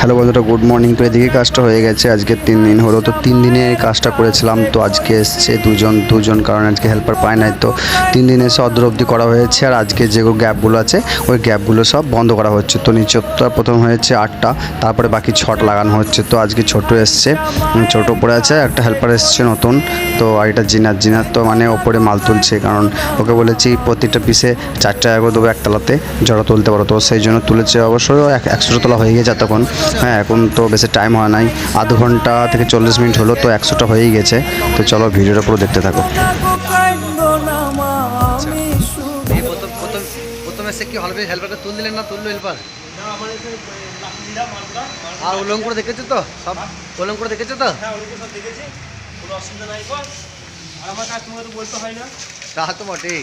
Hello বন্ধুরা, good morning. তো এদিকে কাজটা হয়ে গেছে, আজকে তিন দিন হলো। তো তিন দিনে কাজটা করেছিলাম, তো আজকে এসছে দুজন দুজন কারণ আজকে হেল্পার পায় নাই। তো তিন দিনে এসে অর্ধ অবধি করা হয়েছে, আর আজকে যে গ্যাপগুলো আছে, ওই গ্যাপগুলো সব বন্ধ করা হচ্ছে। তো নিচটা প্রথম হয়েছে আটটা, তারপরে বাকি ছটা লাগানো হচ্ছে। তো আজকে ছোট এসছে ছোট পড়ে আছে, একটা হেল্পার এসছে নতুন। তো আর এটা জিনার জিনার তো মানে ওপরে মাল তুলছে, কারণ ওকে বলেছি প্রতিটা পিসে চার টাকা করে দেবো একতলাতে, জড়ো তুলতে পারো। তো সেই জন্য তুলেছে অবশ্যই এক একশোটা তোলা হয়ে গেছে এতক্ষণ। হ্যাঁ এখন তো বেশি টাইম হয় নাই। আধ ঘণ্টা থেকে চল্লিশ মিনিট হলো তো একশোটা হয়েই গেছে। তো চলো ভিডিওটা পুরো দেখতে থাকো। প্রথম প্রথম প্রথম এসে কি হলবে হেল্পারকে তুল দিলেন না তুললো হেল্পার আর করে দেখেছ তো সব করে দেখেছ তো হ্যাঁ তো বলতে তা তো বটেই।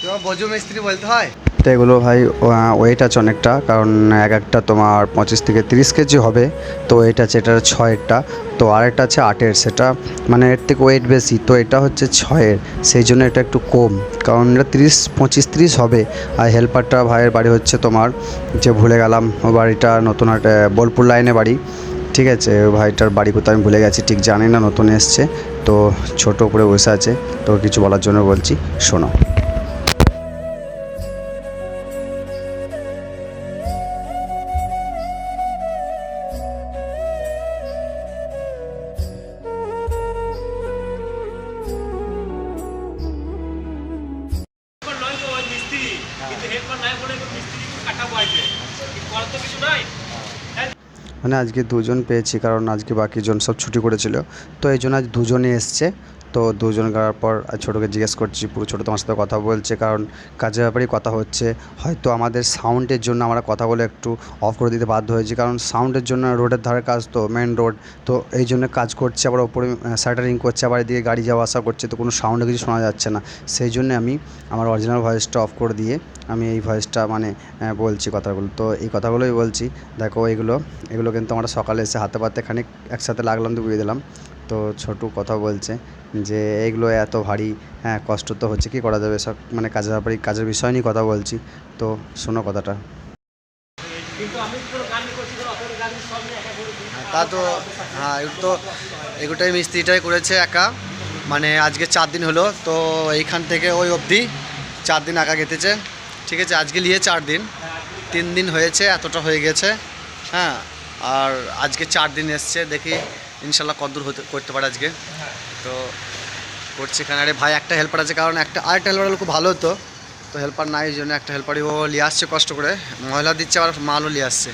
তোমার বজু মিস্ত্রি বলতে হয়? তো এগুলো ভাই ওয়েট আছে অনেকটা, কারণ এক একটা তোমার পঁচিশ থেকে তিরিশ কেজি হবে, তো ওয়েট আছে এটা ছয়েরটা, তো আরেকটা আছে আটের, সেটা মানে এর থেকে ওয়েট বেশি, তো এটা হচ্ছে ছয়ের, সেই জন্য এটা একটু কম, কারণ এটা তিরিশ, পঁচিশ, তিরিশ হবে, আর হেল্পারটা ভাইয়ের বাড়ি হচ্ছে তোমার, যে ভুলে গেলাম, ও বাড়িটা নতুন একটা, বোলপুর লাইনে বাড়ি, ঠিক আছে ভাইটার বাড়ি কোথাও আমি ভুলে গেছি, ঠিক জানি না, নতুন এসছে, তো ছোট উপরে বসে আছে, তো কিছু বলার জন্য বলছি, শোনো। মানে আজকে দুজন পেয়েছি, কারণ আজকে বাকিজন সব ছুটি করেছিল। তো এই জন্য আজ দুজনই এসছে। তো দুজন করার পর ছোটোকে জিজ্ঞেস করছি, পুরো ছোটো তোমার সাথে কথা বলছে, কারণ কাজের ব্যাপারেই কথা হচ্ছে। হয়তো আমাদের সাউন্ডের জন্য আমরা কথা বলে একটু অফ করে দিতে বাধ্য হয়েছি, কারণ সাউন্ডের জন্য রোডের ধারে কাজ তো মেন রোড তো এই জন্য কাজ করছে, আবার ওপরে স্যাটারিং করছে, আবার এদিকে গাড়ি যাওয়া আসা করছে, তো কোনো সাউন্ডে কিছু শোনা যাচ্ছে না। সেই জন্য আমি আমার অরিজিনাল ভয়েসটা অফ করে দিয়ে আমি এই ভয়েসটা মানে বলছি কথাগুলো। তো এই কথাগুলোই বলছি। দেখো এগুলো এগুলো কিন্তু আমরা সকালে এসে হাতে পাতে খানিক একসাথে লাগলাম তো বুঝিয়ে দিলাম। তো ছোটু কথা বলছে যে এইগুলো এত ভারী হ্যাঁ কষ্ট তো হচ্ছে, কি করা যাবে? সব মানে কাজের ব্যাপারে, কাজের বিষয় নিয়ে কথা বলছি। তো শোনো কথাটা। তো তো হ্যাঁ এগুলো তো, এগুলোটাই মিস্ত্রিটাই করেছে একা। মানে আজকে চার দিন হলো, তো এইখান থেকে ওই অবধি চার দিন একা গেতেছে ঠিক আছে, আজকে নিয়ে চার দিন। তিন দিন হয়েছে, এতটা হয়ে গেছে হ্যাঁ। আর আজকে চার দিন এসছে, দেখি ইনশাল্লাহ কদ্দূর হতে, করতে পারে আজকে। তো করছি এখানে। আরে ভাই, একটা হেল্পার আছে, কারণ একটা, আরেকটা হেল্পার হলে খুব ভালো হতো। তো হেল্পার নাই জন্য একটা হেল্পারই ও নিয়ে আসছে কষ্ট করে। মহিলা দিচ্ছে, আবার মালও নিয়ে আসছে।